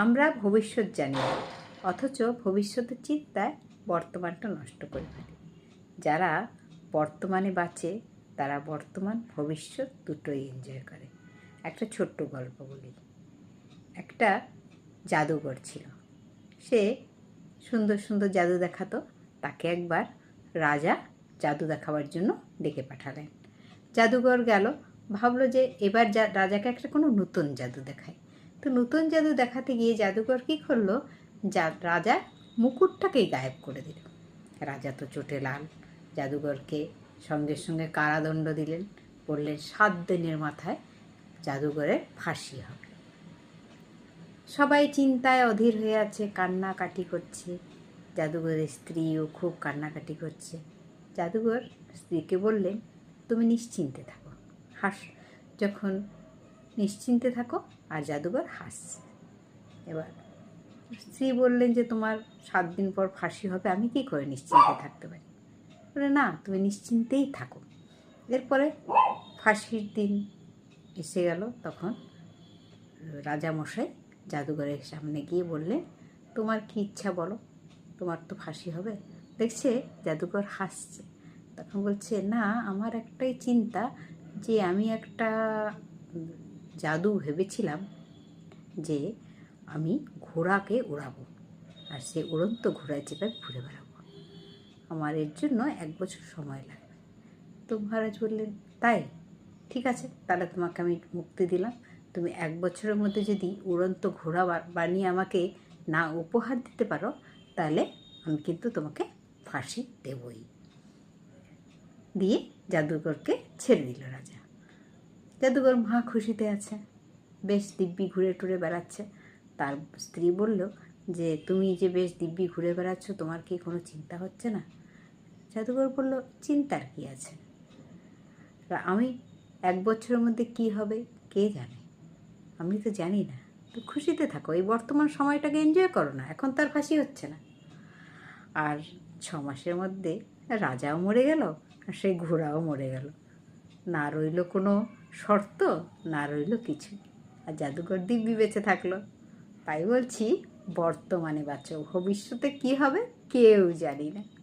আমরা ভবিষ্যৎ জানি না, অথচ ভবিষ্যতের চিন্তায় বর্তমানটা নষ্ট করে ফেলি। যারা বর্তমানে বাঁচে, তারা বর্তমান ভবিষ্যৎ দুটোই এনজয় করে। একটা ছোট্ট গল্প বলি। একটা জাদুঘর ছিল। সে সুন্দর সুন্দর জাদু দেখাতো, তাকে একবার রাজা জাদু দেখাবার জন্য ডেকে পাঠালেন। জাদুঘর গেল, ভাবলো যে এবার রাজাকে একটা কোনো নতুন জাদু দেখায়। তো নতুন জাদু দেখাতে গিয়ে জাদুঘর কী করল? যা রাজা মুকুটটাকেই গায়েব করে দিল। রাজা তো চোটে লাল। জাদুঘরকে সঙ্গে সঙ্গে কারাদণ্ড দিলেন। বললেন, সাত দিনের মাথায় জাদুঘরের ফাঁসি হবে। সবাই চিন্তায় অধীর হয়ে আছে, কান্নাকাটি করছে। জাদুঘরের স্ত্রীও খুব কান্নাকাটি করছে। জাদুঘর স্ত্রীকে বললেন, তুমি নিশ্চিন্তে থাকো। হাস, যখন নিশ্চিন্তে থাকো আর জাদুঘর হাসছে। এবার স্ত্রী বললেন যে, তোমার সাত দিন পর ফাঁসি হবে, আমি কি করে নিশ্চিন্তে থাকতে পারি? বলে, না, তুমি নিশ্চিন্তেই থাকো। এরপরে ফাঁসির দিন এসে গেল। তখন রাজামশাই জাদুঘরের সামনে গিয়ে বললেন, তোমার কি ইচ্ছা বলো? তোমার তো ফাঁসি হবে। দেখছে জাদুঘর হাসছে। তখন বলছে, না, আমার একটাই চিন্তা যে, আমি একটা জাদু ভেবেছিলাম যে আমি ঘোড়াকে উড়াবো আর সে উড়ন্ত ঘোড়ায় চেপে ঘুরে বেড়াবো। আমার এর জন্য এক বছর সময় লাগবে। তো মহারাজ বললেন, তাই? ঠিক আছে, তাহলে তোমাকে আমি মুক্তি দিলাম। তুমি এক বছরের মধ্যে যদি উড়ন্ত ঘোড়া বানিয়ে আমাকে না উপহার দিতে পারো, তাহলে আমি কিন্তু তোমাকে ফাঁসি দেবই। দিয়ে জাদুঘরকে ছেড়ে দিল রাজা। জাদুঘর মা খুশিতে আছে। বেশ দিব্যি ঘুরে টুরে বেড়াচ্ছে। তার স্ত্রী বলল, যে তুমি যে বেশ দিব্যি ঘুরে বেড়াচ্ছ, তোমার কি কোনো চিন্তা হচ্ছে না? জাদুঘর বলল, চিন্তার কি আছে? আমি এক বছরের মধ্যে কি হবে, কে জানে? আমি তো জানি না। তো খুশিতে থাকো, এই বর্তমান সময়টাকে এনজয় করো না, এখন তার ফাঁসি হচ্ছে না। আর ছ মাসের মধ্যে রাজাও মরে গেল, আর সেই ঘোড়াও মরে গেল। না রইল কোনো শর্ত না রইল কিছু। আর জাদুঘর দিব্যি বেঁচে থাকল। তাই বলছি, বর্তমানে বাঁচো, ভবিষ্যতে কি হবে কেউ জানি না।